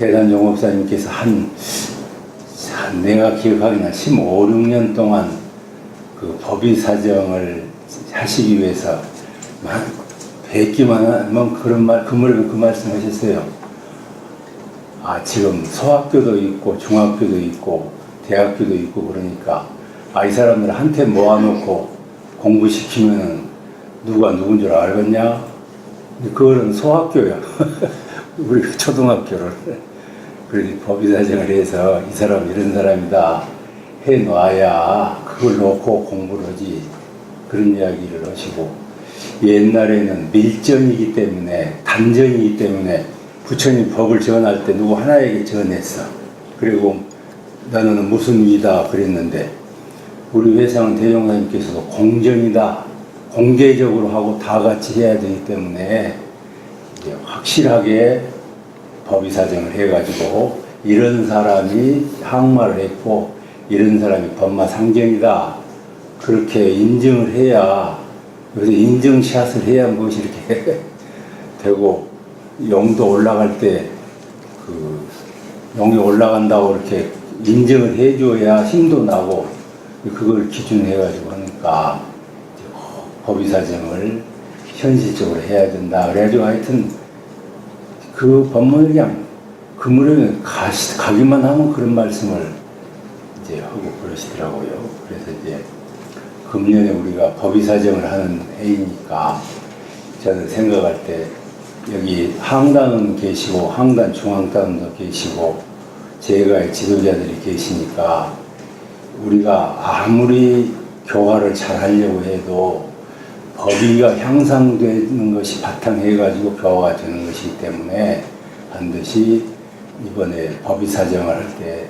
대단 용업사님께서 한, 한 내가 기억하기는 한 15, 6년 동안 그 법의 사정을 하시기 위해서 막 뵙기만 하면 그런 말, 그, 말, 그 말씀 하셨어요. 아, 지금 소학교도 있고, 중학교도 있고, 대학교도 있고, 그러니까, 아, 이 사람들 한테 모아놓고 공부시키면은 누가 누군 줄 알겠냐? 그거는 소학교야. 우리 초등학교를. 그래서 법의사정을 해서 이 사람 이런 사람이다 해놔야 그걸 놓고 공부를 하지. 그런 이야기를 하시고. 옛날에는 밀전이기 때문에, 단전이기 때문에 부처님 법을 전할 때 누구 하나에게 전했어. 그리고 나는 무슨 위다 그랬는데 우리 회상은 대종사님께서도 공정이다. 공개적으로 하고 다 같이 해야 되기 때문에 확실하게 법의 사정을 해가지고 이런 사람이 항마를 했고 이런 사람이 법마 상정이다. 그렇게 인정을 해야 그래서 인증샷을 해야 무엇이 이렇게 되고 영도 올라갈 때그 영이 올라간다고 이렇게 인정을 해줘야 힘도 나고 그걸 기준해가지고 하니까 이제 법의 사정을 현실적으로 해야 된다. 그래가지고 하여튼 그 법문을 그냥 그 무렵에 가시, 가기만 하면 그런 말씀을 이제 하고 그러시더라고요. 그래서 이제 금년에 우리가 법의 사정을 하는 해이니까 저는 생각할 때 여기 항단은 계시고 항단 중앙단도 계시고 제가의 지도자들이 계시니까 우리가 아무리 교화를 잘 하려고 해도 법위가 향상되는 것이 바탕해가지고 교화가 되는 것이기 때문에 반드시 이번에 법위 사정을 할 때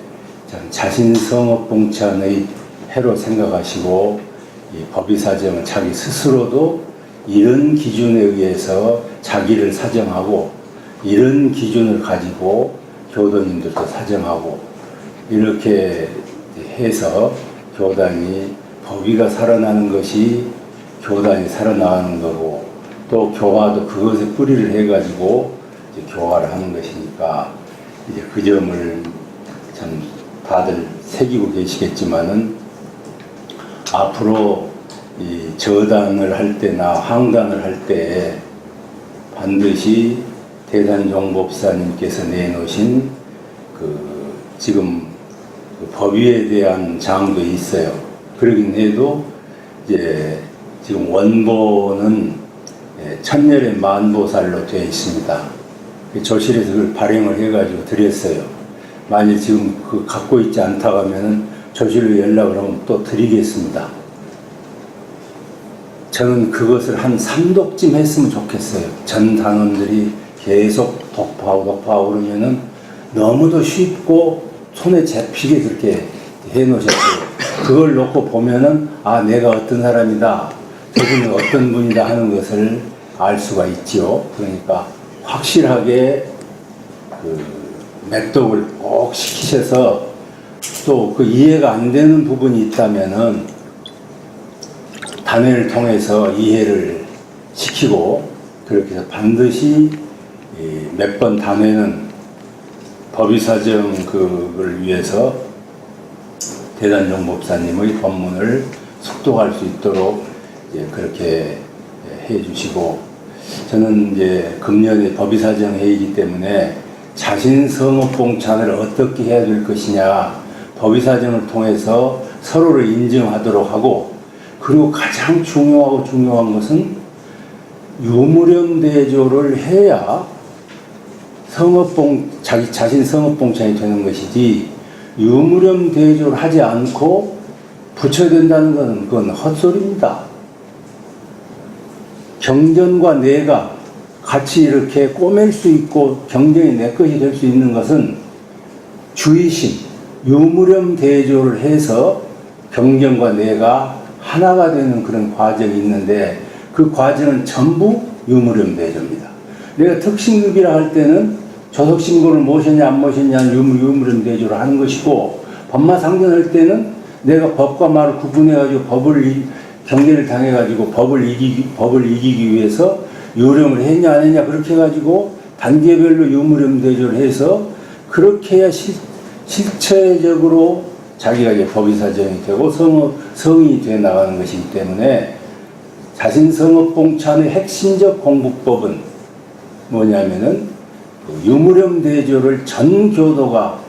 자신 성업 봉찬의 해로 생각하시고 이 법위 사정은 자기 스스로도 이런 기준에 의해서 자기를 사정하고 이런 기준을 가지고 교도님들도 사정하고 이렇게 해서 교단이 법위가 살아나는 것이 교단이 살아나는 거고 또 교화도 그것에 뿌리를 해가지고 이제 교화를 하는 것이니까 이제 그 점을 참 다들 새기고 계시겠지만은 앞으로 이 저단을 할 때나 항단을 할 때 반드시 대단종법사님께서 내놓으신 그 지금 그 법위에 대한 장도 있어요. 그러긴 해도 이제 지금 예, 천년의 만보살로 되어 있습니다. 그 조실에서 그걸 발행을 해가지고 드렸어요. 만일 지금 그 갖고 있지 않다고 하면은 조실로 연락을 하면 또 드리겠습니다. 저는 그것을 한 3독쯤 했으면 좋겠어요. 전 단원들이 계속 독파하고 독파하고 그러면은 너무도 쉽고 손에 잡히게 그렇게 해 놓으셨어요. 그걸 놓고 보면은 아, 내가 어떤 사람이다. 저분이 어떤 분이다 하는 것을 알 수가 있지요. 그러니까 확실하게 그 맥독을 꼭 시키셔서 또 그 이해가 안 되는 부분이 있다면은 단회를 통해서 이해를 시키고 그렇게 해서 반드시 몇 번 단회는 법의사정 그걸 위해서 대단용 목사님의 법문을 속독할 수 있도록 이제 그렇게 해 주시고 저는 이제 금년에 법의사정 회의이기 때문에 자신 성업 봉찬을 어떻게 해야 될 것이냐 법의사정을 통해서 서로를 인정하도록 하고 그리고 가장 중요하고 중요한 것은 유무렴 대조를 해야 성업봉 자기 자신 성업봉찬이 되는 것이지 유무렴 대조를 하지 않고 붙여야 된다는 것은 그건 헛소리입니다. 경전과 내가 같이 이렇게 꼬맬 수 있고 경전이 내 것이 될 수 있는 것은 주의심, 유무렴 대조를 해서 경전과 내가 하나가 되는 그런 과정이 있는데 그 과정은 전부 유무렴 대조입니다. 내가 특신급이라 할 때는 조석신고를 모셨냐 안 모셨냐 유무, 유무렴 대조를 하는 것이고 법마상전할 때는 내가 법과 말을 구분해가지고 법을 이- 경계를 당해가지고 법을 이기기, 법을 이기기 위해서 유령을 했냐 안 했냐 그렇게 해가지고 단계별로 유무렴 대조를 해서 그렇게 해야 실, 실체적으로 자기가 이제 법의사정이 되고 성, 성이 돼 나가는 것이기 때문에 자신 성업 봉찬의 핵심적 공부법은 뭐냐면은 그 유무렴 대조를 전 교도가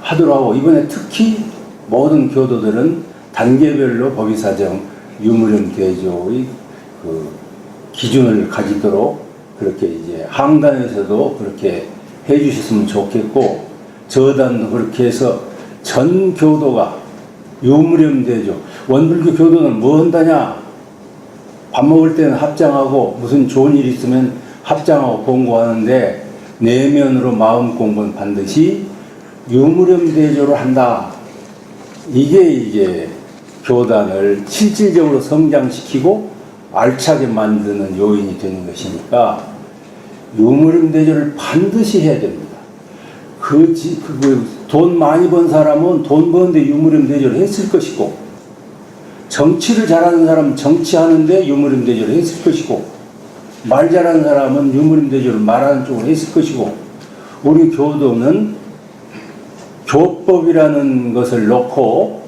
하고 이번에 특히 모든 교도들은 단계별로 법의사정 유무렴 대조의 그 기준을 가지도록 그렇게 이제 항단에서도 그렇게 해 주셨으면 좋겠고 저단도 그렇게 해서 전 교도가 유무렴 대조 원불교 교도는 뭐 한다냐 밥 먹을 때는 합장하고 무슨 좋은 일 있으면 합장하고 공부하는데 내면으로 마음 공부는 반드시 유무렴 대조를 한다. 이게 이제 교단을 실질적으로 성장시키고 알차게 만드는 요인이 되는 것이니까 유무렴 대조를 반드시 해야 됩니다. 그, 지- 그, 그, 돈 많이 번 사람은 돈 버는데 유무렴 대조를 했을 것이고 정치를 잘하는 사람은 정치하는데 유무림 대조를 했을 것이고 말 잘하는 사람은 유무림 대조를 말하는 쪽으로 했을 것이고 우리 교도는 교법이라는 것을 놓고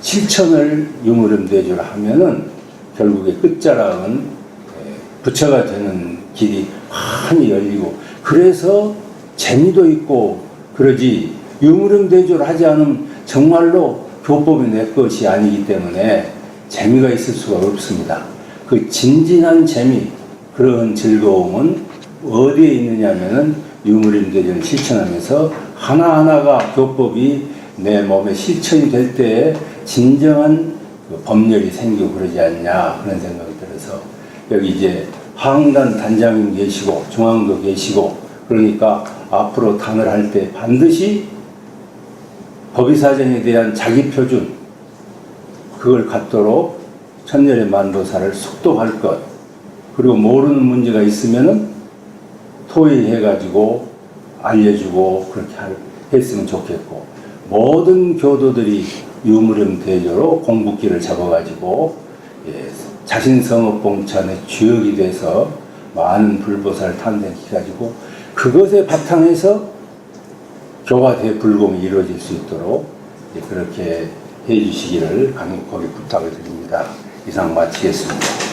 실천을 유무림 대조를 하면은 결국에 끝자락은 에, 부처가 되는 길이 많이 열리고 그래서 재미도 있고 그러지 유무림 대조를 하지 않으면 정말로 교법이 내 것이 아니기 때문에 재미가 있을 수가 없습니다. 그 진진한 재미, 그런 즐거움은 어디에 있느냐면은 유무림 대전을 실천하면서 하나하나가 교법이 내 몸에 실천이 될 때에 진정한 그 법률이 생기고 그러지 않냐 그런 생각이 들어서 여기 이제 항단 단장님 계시고 중앙도 계시고 그러니까 앞으로 단을 할 때 반드시 법의사정에 대한 자기 표준 그걸 갖도록 천년의 만도사를 속도할 것. 그리고 모르는 문제가 있으면은 토의해가지고 알려주고 그렇게 할- 했으면 좋겠고. 모든 교도들이 유무렴 대조로 공부기를 잡아가지고 예, 자신 성업봉찬의 주역이 돼서 많은 불보살을 탄생시켜가지고 그것에 바탕에서 교화 대 불공이 이루어질 수 있도록 이제 그렇게 해주시기를 간곡하게 부탁을 드립니다. 이상 마치겠습니다.